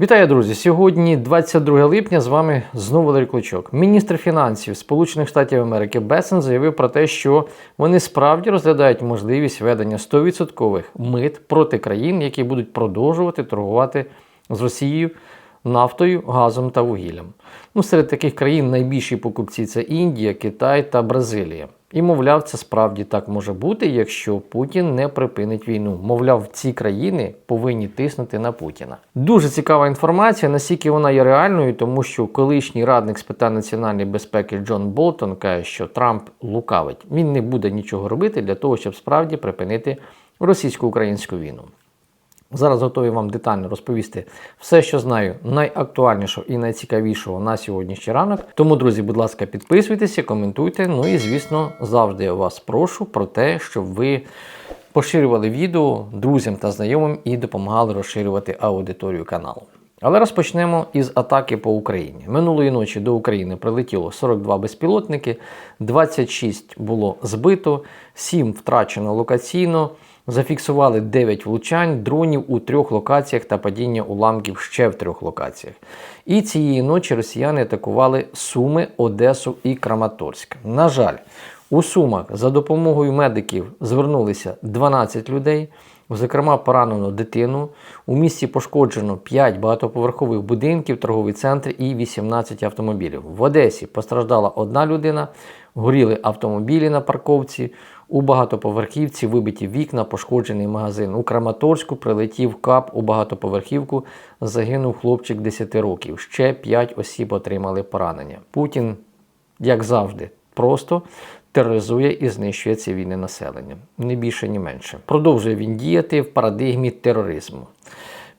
Вітаю, друзі! Сьогодні 22 липня. З вами знову Валерій Клочок. Міністр фінансів Сполучених Штатів Америки Бесен заявив про те, що вони справді розглядають можливість введення 100% мит проти країн, які будуть продовжувати торгувати з Росією нафтою, газом та вугіллям. Ну, серед таких країн найбільші покупці це Індія, Китай та Бразилія. І, мовляв, це справді так може бути, якщо Путін не припинить війну. Мовляв, ці країни повинні тиснути на Путіна. Дуже цікава інформація, наскільки вона є реальною, тому що колишній радник з питань національної безпеки Джон Болтон каже, що Трамп лукавить. Він не буде нічого робити для того, щоб справді припинити російсько-українську війну. Зараз готовий вам детально розповісти все, що знаю, найактуальнішого і найцікавішого на сьогоднішній ранок. Тому, друзі, будь ласка, підписуйтеся, коментуйте. Ну і звісно, завжди я вас прошу про те, щоб ви поширювали відео друзям та знайомим і допомагали розширювати аудиторію каналу. Але розпочнемо із атаки по Україні. Минулої ночі до України прилетіло 42 безпілотники, 26 було збито, 7 втрачено локаційно. Зафіксували 9 влучань дронів у трьох локаціях та падіння уламків ще в трьох локаціях. І цієї ночі росіяни атакували Суми, Одесу і Краматорськ. На жаль, у Сумах за допомогою медиків звернулися 12 людей. Зокрема, поранено дитину. У місті пошкоджено 5 багатоповерхових будинків, торговий центр і 18 автомобілів. В Одесі постраждала одна людина, горіли автомобілі на парковці. У багатоповерхівці вибиті вікна, пошкоджений магазин. У Краматорську прилетів кап у багатоповерхівку, загинув хлопчик 10 років. Ще 5 осіб отримали поранення. Путін, як завжди, просто тероризує і знищує цивільне населення. Не більше, ні менше. Продовжує він діяти в парадигмі тероризму.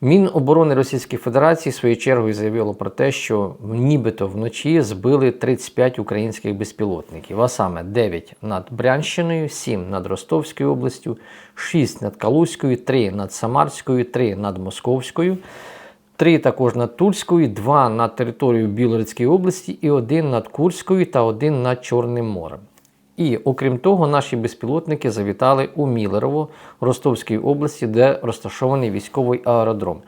Міноборони Російської Федерації своєю чергою заявило про те, що нібито вночі збили 35 українських безпілотників, а саме 9 над Брянщиною, 7 над Ростовською областю, 6 над Калузькою, 3 над Самарською, 3 над Московською. Три також над Тульською, два над територією Білорецької області і один над Курською та один над Чорним морем. І окрім того, наші безпілотники завітали у Мілерово Ростовської області, де розташований військовий аеродром.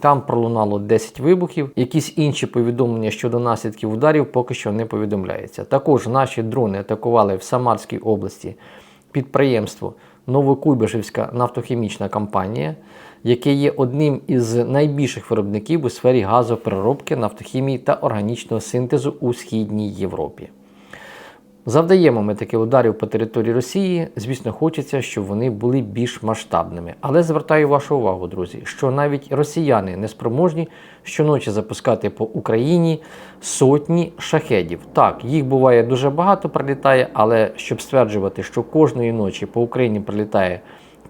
Там пролунало 10 вибухів. Якісь інші повідомлення щодо наслідків ударів поки що не повідомляється. Також наші дрони атакували в Самарській області підприємство Новокуйбишевська нафтохімічна компанія, яке є одним із найбільших виробників у сфері газопереробки, нафтохімії та органічного синтезу у східній Європі. Завдаємо ми таких ударів по території Росії. Звісно, хочеться, щоб вони були більш масштабними. Але звертаю вашу увагу, друзі, що навіть росіяни не спроможні щоночі запускати по Україні сотні шахедів. Так, їх буває дуже багато, прилітає, але щоб стверджувати, що кожної ночі по Україні прилітає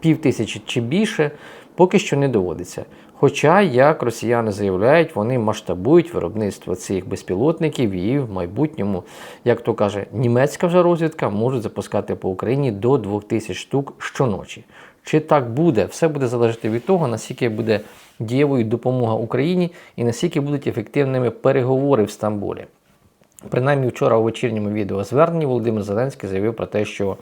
пів тисячі чи більше, поки що не доводиться. Хоча, як росіяни заявляють, вони масштабують виробництво цих безпілотників і в майбутньому, як то каже, німецька вже розвідка можуть запускати по Україні до 2000 штук щоночі. Чи так буде? Все буде залежати від того, наскільки буде дієвою допомога Україні і наскільки будуть ефективними переговори в Стамбулі. Принаймні, вчора у вечірньому відеозверненні Володимир Зеленський заявив про те, що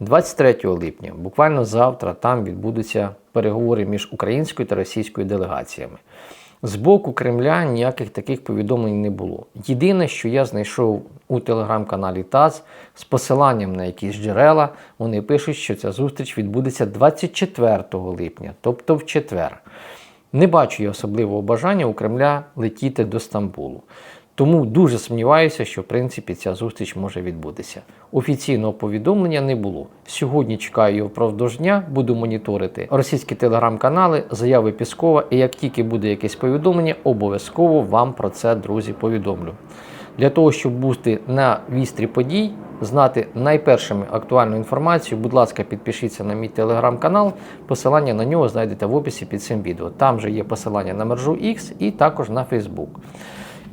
23 липня, буквально завтра, там відбудуться переговори між українською та російською делегаціями. З боку Кремля ніяких таких повідомлень не було. Єдине, що я знайшов у телеграм-каналі ТАСС з посиланням на якісь джерела, вони пишуть, що ця зустріч відбудеться 24 липня, тобто в четвер. Не бачу я особливого бажання у Кремля летіти до Стамбулу. Тому дуже сумніваюся, що в принципі ця зустріч може відбутися. Офіційного повідомлення не було. Сьогодні чекаю його впродовж дня, буду моніторити російські телеграм-канали, заяви Піскова, і як тільки буде якесь повідомлення, обов'язково вам про це, друзі, повідомлю. Для того, щоб бути на вістрі подій, знати найпершими актуальну інформацію, будь ласка, підпишіться на мій телеграм-канал. Посилання на нього знайдете в описі під цим відео. Там же є посилання на мержу X і також на Facebook.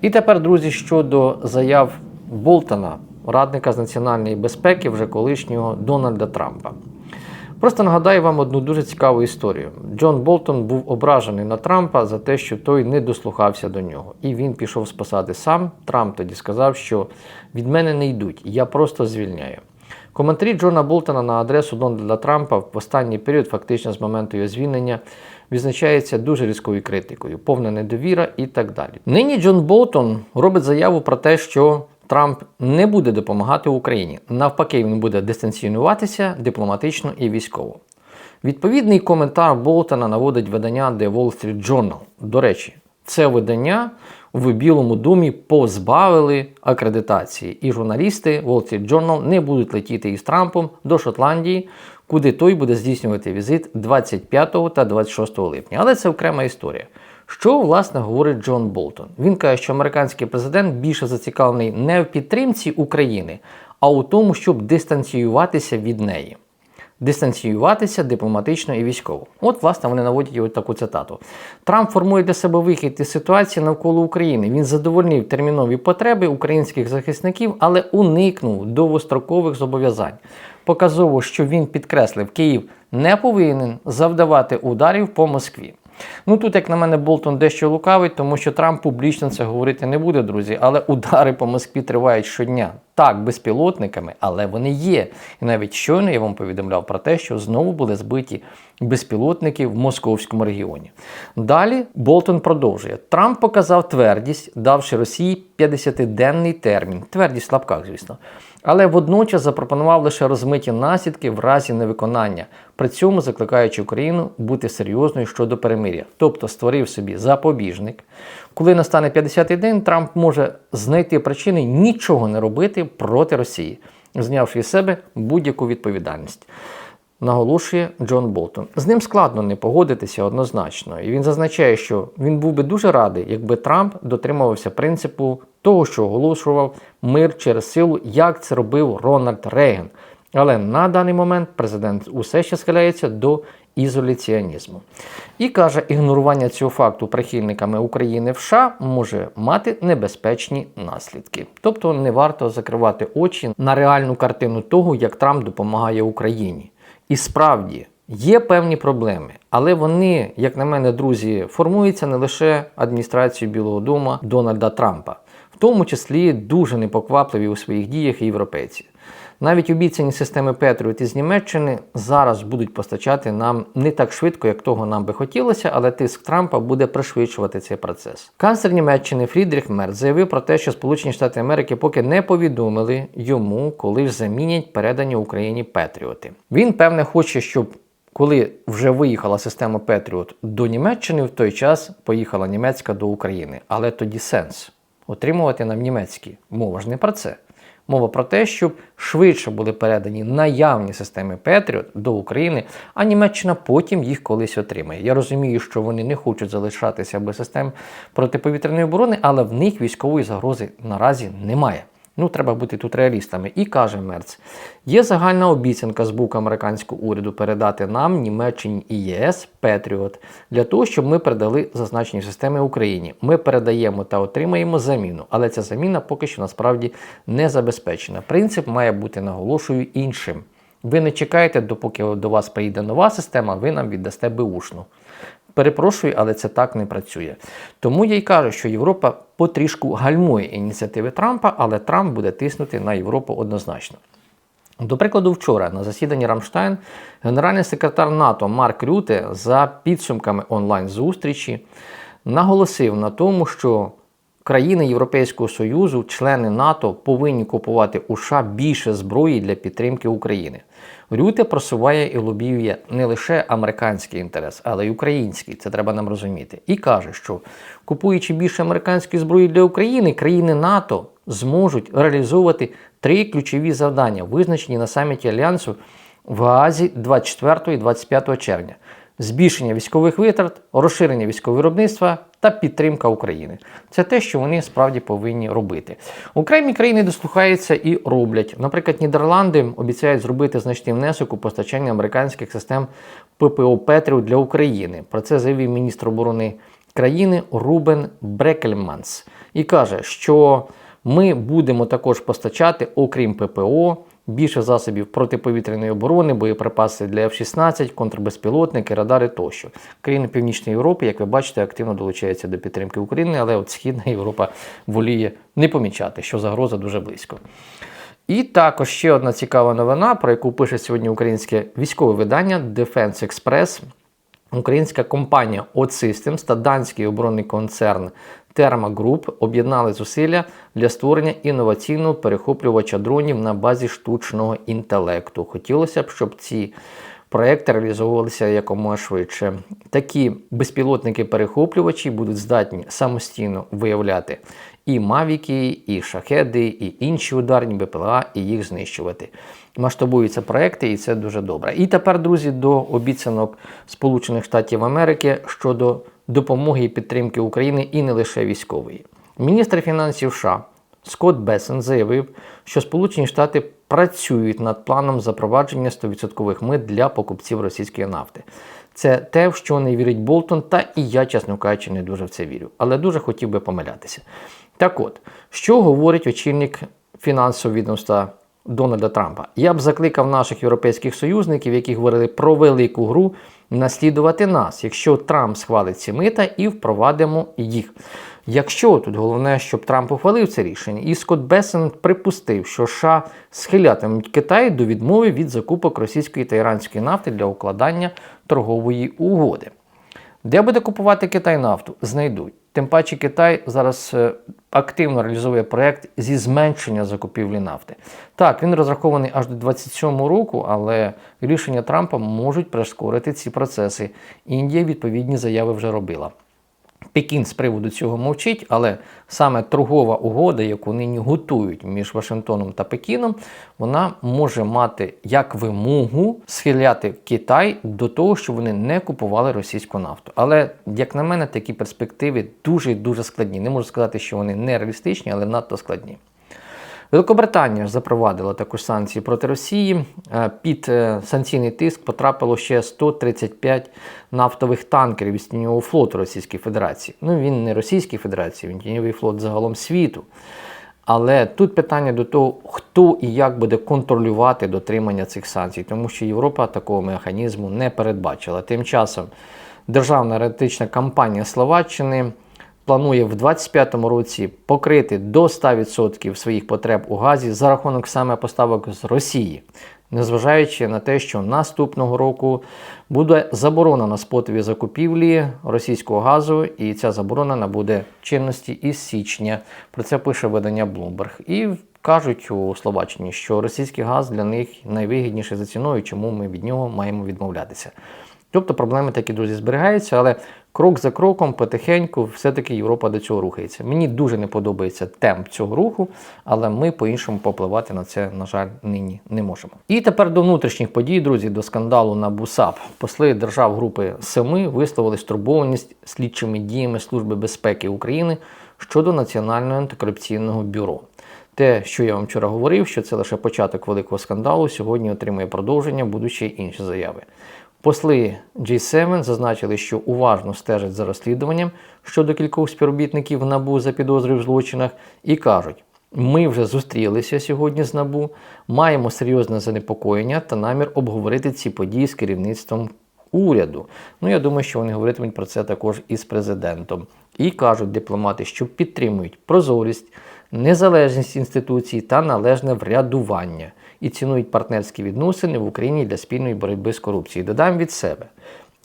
І тепер, друзі, щодо заяв Болтона, радника з національної безпеки, вже колишнього Дональда Трампа. Просто нагадаю вам одну дуже цікаву історію. Джон Болтон був ображений на Трампа за те, що той не дослухався до нього. І він пішов з посади сам. Трамп тоді сказав, що від мене не йдуть, я просто звільняю. Коментарі Джона Болтона на адресу Дональда Трампа в останній період, фактично з моменту його звільнення, відзначається дуже різкою критикою, повна недовіра і так далі. Нині Джон Болтон робить заяву про те, що Трамп не буде допомагати Україні. Навпаки, він буде дистанціюватися дипломатично і військово. Відповідний коментар Болтона наводить видання The Wall Street Journal. До речі, це видання в Білому домі позбавили акредитації, і журналісти Wall Street Journal не будуть летіти із Трампом до Шотландії, куди той буде здійснювати візит 25 та 26 липня. Але це окрема історія. Що власне говорить Джон Болтон? Він каже, що американський президент більше зацікавлений не в підтримці України, а у тому, щоб дистанціюватися від неї. Дистанціюватися дипломатично і військово. От, власне, вони наводять ось таку цитату. Трамп формує для себе вихід із ситуації навколо України. Він задовольнив термінові потреби українських захисників, але уникнув довгострокових зобов'язань. Показово, що він підкреслив, Київ не повинен завдавати ударів по Москві. Ну тут, як на мене, Болтон дещо лукавить, тому що Трамп публічно це говорити не буде, друзі. Але удари по Москві тривають щодня. Так, безпілотниками, але вони є. І навіть щойно я вам повідомляв про те, що знову були збиті безпілотники в московському регіоні. Далі Болтон продовжує: Трамп показав твердість, давши Росії 50-денний термін. Твердість в лапках, звісно. Але водночас запропонував лише розмиті наслідки в разі невиконання, при цьому закликаючи Україну бути серйозною щодо перемиря, тобто створив собі запобіжник. Коли настане 50-й день, Трамп може знайти причини нічого не робити проти Росії, знявши із себе будь-яку відповідальність. Наголошує Джон Болтон. З ним складно не погодитися однозначно, і він зазначає, що він був би дуже радий, якби Трамп дотримувався принципу того, що оголошував мир через силу, як це робив Рональд Рейган. Але на даний момент президент усе ще схиляється до ізоляціонізму. І каже, ігнорування цього факту прихильниками України в США може мати небезпечні наслідки. Тобто не варто закривати очі на реальну картину того, як Трамп допомагає Україні. І справді є певні проблеми, але вони, як на мене, друзі, формуються не лише адміністрацією Білого Дому Дональда Трампа, в тому числі дуже непоквапливі у своїх діях європейці. Навіть обіцяні системи Петріот із Німеччини зараз будуть постачати нам не так швидко, як того нам би хотілося, але тиск Трампа буде пришвидшувати цей процес. Канцлер Німеччини Фрідріх Мерц заявив про те, що Сполучені Штати Америки поки не повідомили йому, коли ж замінять передані Україні Петріоти. Він певне хоче, щоб. Коли вже виїхала система Петріот до Німеччини, в той час поїхала німецька до України. Але тоді сенс отримувати нам німецькі. Мова ж не про це. Мова про те, щоб швидше були передані наявні системи Петріот до України, а Німеччина потім їх колись отримає. Я розумію, що вони не хочуть залишатися без систем протиповітряної оборони, але в них військової загрози наразі немає. Ну, треба бути тут реалістами. І каже Мерц: є загальна обіцянка з боку американського уряду передати нам, Німеччині і ЄС Петріот для того, щоб ми передали зазначені системи Україні. Ми передаємо та отримаємо заміну, але ця заміна поки що насправді не забезпечена. Принцип має бути наголошую іншим. Ви не чекаєте, допоки до вас приїде нова система, ви нам віддасте беушну. Перепрошую, але це так не працює. Тому я й кажу, що Європа потрішку гальмує ініціативи Трампа, але Трамп буде тиснути на Європу однозначно. До прикладу, вчора на засіданні Рамштайн генеральний секретар НАТО Марк Рюте за підсумками онлайн-зустрічі наголосив на тому, що країни Європейського Союзу, члени НАТО, повинні купувати у США більше зброї для підтримки України. Рюте просуває і лобіює не лише американський інтерес, але й український. Це треба нам розуміти. І каже, що купуючи більше американської зброї для України, країни НАТО зможуть реалізовувати три ключові завдання, визначені на саміті Альянсу в Гаазі 24 і 25 червня. Збільшення військових витрат, розширення військового виробництва та підтримка України. Це те, що вони справді повинні робити. Окремі країни дослухаються і роблять. Наприклад, Нідерланди обіцяють зробити значний внесок у постачання американських систем ППО Петрів для України. Про це заявив міністр оборони країни Рубен Брекельманс і каже, що ми будемо також постачати, окрім ППО, більше засобів протиповітряної оборони, боєприпаси для F-16, контрбезпілотники, радари тощо. Країни Північної Європи, як ви бачите, активно долучаються до підтримки України, але от Східна Європа воліє не помічати, що загроза дуже близько. І також ще одна цікава новина, про яку пише сьогодні українське військове видання Defense Express. Українська компанія OutSystems та данський оборонний концерн Therma Group об'єднали зусилля для створення інноваційного перехоплювача дронів на базі штучного інтелекту. Хотілося б, щоб ці проекти реалізовувалися якомога швидше. Такі безпілотники-перехоплювачі будуть здатні самостійно виявляти і мавіки, і шахеди, і інші ударні БПЛА, і їх знищувати. Масштабуються проекти, і це дуже добре. І тепер, друзі, до обіцянок Сполучених Штатів Америки щодо допомоги і підтримки України і не лише військової. Міністр фінансів США Скотт Бесен заявив, що Сполучені Штати працюють над планом запровадження 100% мит для покупців російської нафти. Це те, в що не вірить Болтон, та і я, чесно кажучи, не дуже в це вірю, але дуже хотів би помилятися. Так от, що говорить очільник фінансового відомства Дональда Трампа? Я б закликав наших європейських союзників, які говорили про велику гру, наслідувати нас, якщо Трамп схвалить ці мита і впровадимо їх. Якщо тут головне, щоб Трамп ухвалив це рішення, і Скотт Бесен припустив, що США схилятимуть Китай до відмови від закупок російської та іранської нафти для укладання торгової угоди. Де буде купувати Китай нафту? Знайдуть. Тим паче Китай зараз е, активно реалізує проєкт зі зменшення закупівлі нафти. Так, він розрахований аж до 27 року, але рішення Трампа можуть прискорити ці процеси. Індія відповідні заяви вже робила. Пекін з приводу цього мовчить, але саме торгова угода, яку нині готують між Вашингтоном та Пекіном, вона може мати як вимогу схиляти Китай до того, щоб вони не купували російську нафту. Але, як на мене, такі перспективи дуже дуже складні. Не можу сказати, що вони не реалістичні, але надто складні. Великобританія ж запровадила також санкції проти Росії. Е, під е, санкційний тиск потрапило ще 135 нафтових танкерів із тіньового флоту Російської Федерації. Ну він не Російської Федерації, він тіньовий флот загалом світу. Але тут питання до того, хто і як буде контролювати дотримання цих санкцій, тому що Європа такого механізму не передбачила. Тим часом державна енергетична кампанія Словаччини планує в 2025 році покрити до 100% своїх потреб у газі за рахунок саме поставок з Росії, незважаючи на те, що наступного року буде заборона на спотові закупівлі російського газу, і ця заборона набуде чинності із січня. Про це пише видання Bloomberg. І Кажуть у Словаччині, що російський газ для них найвигідніший за ціною, чому ми від нього маємо відмовлятися. Тобто проблеми такі друзі зберігаються, але крок за кроком, потихеньку, все-таки Європа до цього рухається. Мені дуже не подобається темп цього руху, але ми по-іншому попливати на це, на жаль, нині не можемо. І тепер до внутрішніх подій, друзі, до скандалу на БУСАП. Посли держав групи Семи висловили стурбованість слідчими діями Служби безпеки України щодо Національного антикорупційного бюро. Те, що я вам вчора говорив, що це лише початок великого скандалу, сьогодні отримує продовження, будучи інші заяви. Посли G7 зазначили, що уважно стежать за розслідуванням щодо кількох співробітників НАБУ за підозрою в злочинах і кажуть: ми вже зустрілися сьогодні з НАБУ, маємо серйозне занепокоєння та намір обговорити ці події з керівництвом уряду. Ну я думаю, що вони говоритимуть про це також із президентом. І кажуть дипломати, що підтримують прозорість, незалежність інституцій та належне врядування і цінують партнерські відносини в Україні для спільної боротьби з корупцією. Додам від себе.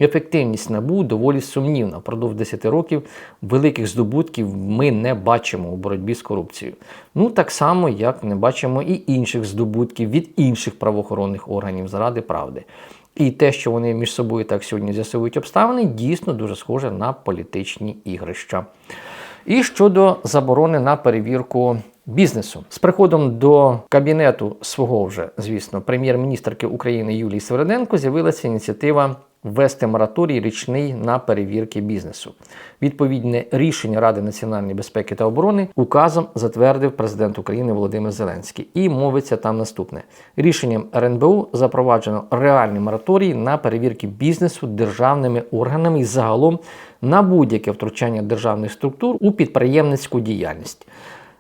Ефективність набу доволі сумнівна. Впродовж 10 років великих здобутків ми не бачимо у боротьбі з корупцією. Ну так само, як не бачимо і інших здобутків від інших правоохоронних органів заради правди. І те, що вони між собою так сьогодні з'ясують обставини, дійсно дуже схоже на політичні ігрища. І щодо заборони на перевірку бізнесу з приходом до кабінету свого вже, звісно, прем'єр-міністрки України Юлії Свереденко з'явилася ініціатива ввести мораторій річний на перевірки бізнесу. Відповідне рішення Ради національної безпеки та оборони указом затвердив президент України Володимир Зеленський. І мовиться там наступне: рішенням РНБУ запроваджено реальний мораторій на перевірки бізнесу державними органами і загалом на будь-яке втручання державних структур у підприємницьку діяльність.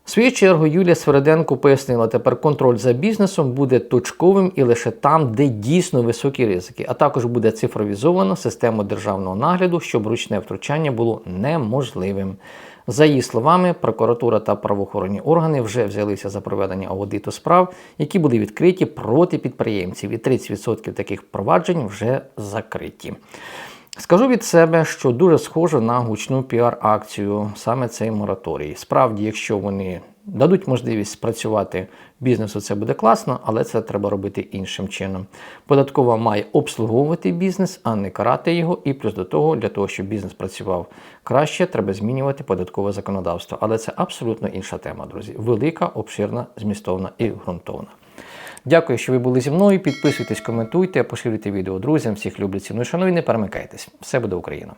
В свою чергу Юлія Свереденко пояснила, тепер контроль за бізнесом буде точковим і лише там, де дійсно високі ризики, а також буде цифровізовано систему державного нагляду, щоб ручне втручання було неможливим. За її словами, прокуратура та правоохоронні органи вже взялися за проведення аудиту справ, які були відкриті проти підприємців, і 30% таких проваджень вже закриті. Скажу від себе, що дуже схоже на гучну піар-акцію саме цей мораторій. Справді, якщо вони дадуть можливість спрацювати бізнесу, це буде класно, але це треба робити іншим чином. Податкова має обслуговувати бізнес, а не карати його. І плюс до того, для того, щоб бізнес працював краще, треба змінювати податкове законодавство. Але це абсолютно інша тема, друзі. Велика, обширна, змістовна і ґрунтовна. Дякую, що ви були зі мною. Підписуйтесь, коментуйте, поширюйте відео друзям. Всіх люблю ціну. і Шановні, не перемикайтесь. Все буде Україна.